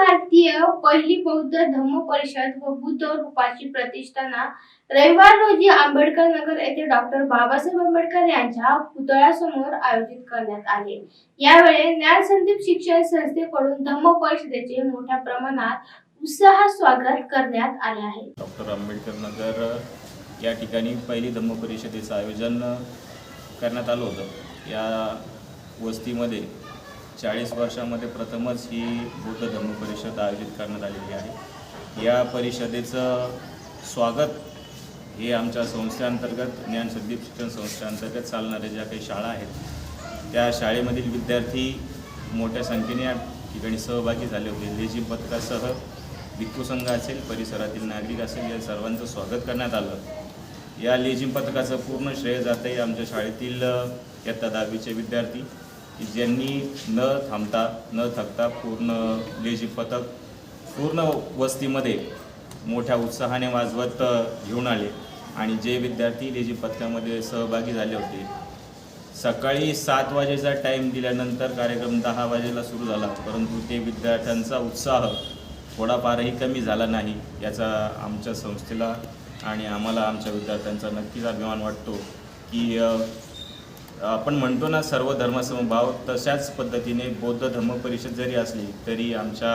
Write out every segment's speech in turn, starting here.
भारतीय पहिली बौद्ध धम्म परिषद व बुद्ध रूपाची प्रतिष्ठाना रविवार रोजी आंबेडकर नगर येथे डॉक्टर बाबासाहेब आंबेडकर यांच्या पुतळ्यासमोर आयोजित करण्यात आले. यावेळी ज्ञान संदीप शिक्षण संस्थेकडून धम्म परिषदेचे मोठ्या प्रमाणात उत्साहात स्वागत करण्यात आले आहे. डॉक्टर आंबेडकर नगर या ठिकाणी पहिली धम्म परिषदेचं आयोजन करण्यात आलं होतं. या वस्तीमध्ये चाळीस वर्षामध्ये प्रथमच ही बौद्ध धर्म परिषद आयोजित करण्यात आलेली आहे. या परिषदेचं स्वागत हे आमच्या संस्थेअंतर्गत ज्ञान शिक्षण संस्थेअंतर्गत चालणाऱ्या ज्या काही शाळा आहेत त्या शाळेमधील विद्यार्थी मोठ्या संख्येने या ठिकाणी सहभागी झाले होते. लेझिम पथकासह भिक्खू संघ असेल परिसरातील नागरिक असेल या सर्वांचं स्वागत करण्यात आलं. या लेझिम पथकाचं पूर्ण श्रेय जातं आहे आमच्या शाळेतील अ, इयत्ता दहावीचे विद्यार्थी. की ज्यांनी न थांबता न थकता पूर्ण लेझी पथक पूर्ण वस्तीमध्ये मोठ्या उत्साहाने वाजवत घेऊन आले. आणि जे विद्यार्थी लेझी पथकामध्ये सहभागी झाले होते सकाळी सात वाजेचा टाईम दिल्यानंतर कार्यक्रम दहा वाजेला सुरू झाला. परंतु ते विद्यार्थ्यांचा उत्साह थोडाफारही कमी झाला नाही याचा आमच्या संस्थेला आणि आम्हाला आमच्या विद्यार्थ्यांचा नक्कीच अभिमान वाटतो की आपण म्हणतो ना सर्व धर्मसमभाव तशाच पद्धतीने बौद्ध धर्म परिषद जरी असली तरी आमच्या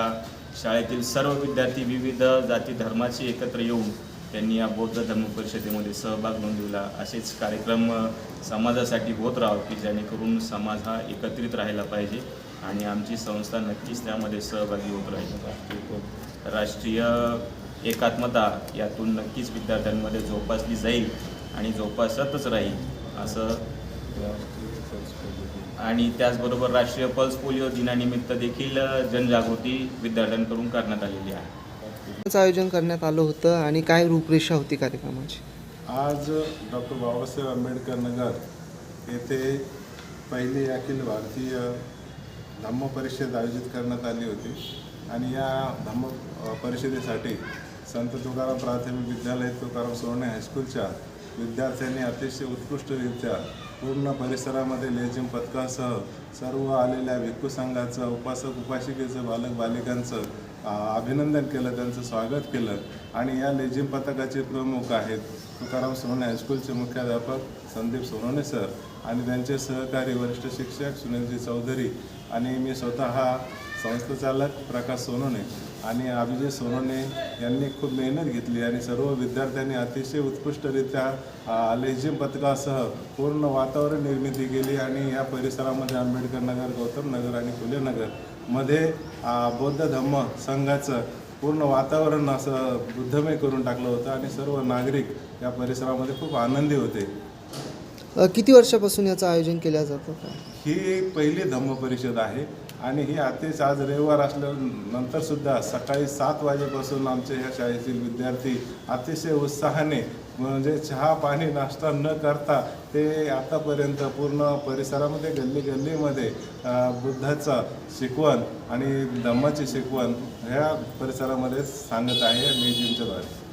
शाळेतील सर्व विद्यार्थी विविध जाती धर्माचे एकत्र येऊन त्यांनी या बौद्ध धर्म परिषदेमध्ये सहभाग नोंदवला. असेच कार्यक्रम समाजासाठी होत राहावं की जेणेकरून समाज हा एकत्रित राहायला पाहिजे आणि आमची संस्था नक्कीच त्यामध्ये सहभागी होत राहील. राष्ट्रीय एकात्मता यातून नक्कीच विद्यार्थ्यांमध्ये जोपासली जाईल आणि जोपासतच राहील असं आणि त्याचबरोबर राष्ट्रीय पल्स पोलिओ दिनानिमित्त देखील जनजागृती विद्यार्थ्यांकडून करण्यात आलेली आहे. आयोजन करण्यात आलं होतं आणि काय रूपरेषा होती कार्यक्रमाची? आज डॉक्टर बाबासाहेब आंबेडकर नगर येथे पहिली अखिल भारतीय धम्म परिषद आयोजित करण्यात आली होती. आणि या धम्म परिषदेसाठी संत तुकाराम प्राथमिक विद्यालय तुकाराम सोने हायस्कूलच्या विद्यार्थ्यांनी अतिशय उत्कृष्टरित्या पूर्ण परिसरामध्ये लेझिम पथकासह सर्व आलेल्या भिक्खू संघाचं उपासक उपासिकेचं बालक बालिकांचं अभिनंदन केलं त्यांचं स्वागत केलं. आणि या लेझिम पथकाचे प्रमुख आहेत तुकाराम सोनवणे हायस्कूलचे मुख्याध्यापक संदीप सोनवणे सर आणि त्यांचे सहकारी वरिष्ठ शिक्षक सुनीलजी चौधरी आणि मी स्वतः संस्थाचालक प्रकाश सोनवणे. आणि अभिजित सोनवणे यांनी खूप मेहनत घेतली आणि सर्व विद्यार्थ्यांनी अतिशय उत्कृष्टरित्या लेझिम पथकासह पूर्ण वातावरण निर्मिती केली आणि या परिसरामध्ये आंबेडकर नगर गौतम नगर आणि फुले नगरमध्ये अ, बौद्ध धम्म संघाचं पूर्ण वातावरण असं बुद्धमय करून टाकलं होतं आणि सर्व नागरिक या परिसरामध्ये खूप आनंदी होते. किती वर्षापासून याचं आयोजन केलं जातं? ही पहिली धम्म परिषद आहे. आणि ही आतेच आज रविवार असल्यानंतर सुद्धा सकाळी सात वाजेपासून आमच्या ह्या शाळेतील विद्यार्थी अतिशय उत्साहाने म्हणजे चहा पाणी नाश्ता न करता ते आतापर्यंत पूर्ण परिसरामध्ये गल्ली गल्लीमध्ये बुद्धाचं शिकवण आणि धम्माची शिकवण ह्या परिसरामध्ये सांगत आहे म्युझियमच्या द्वारे.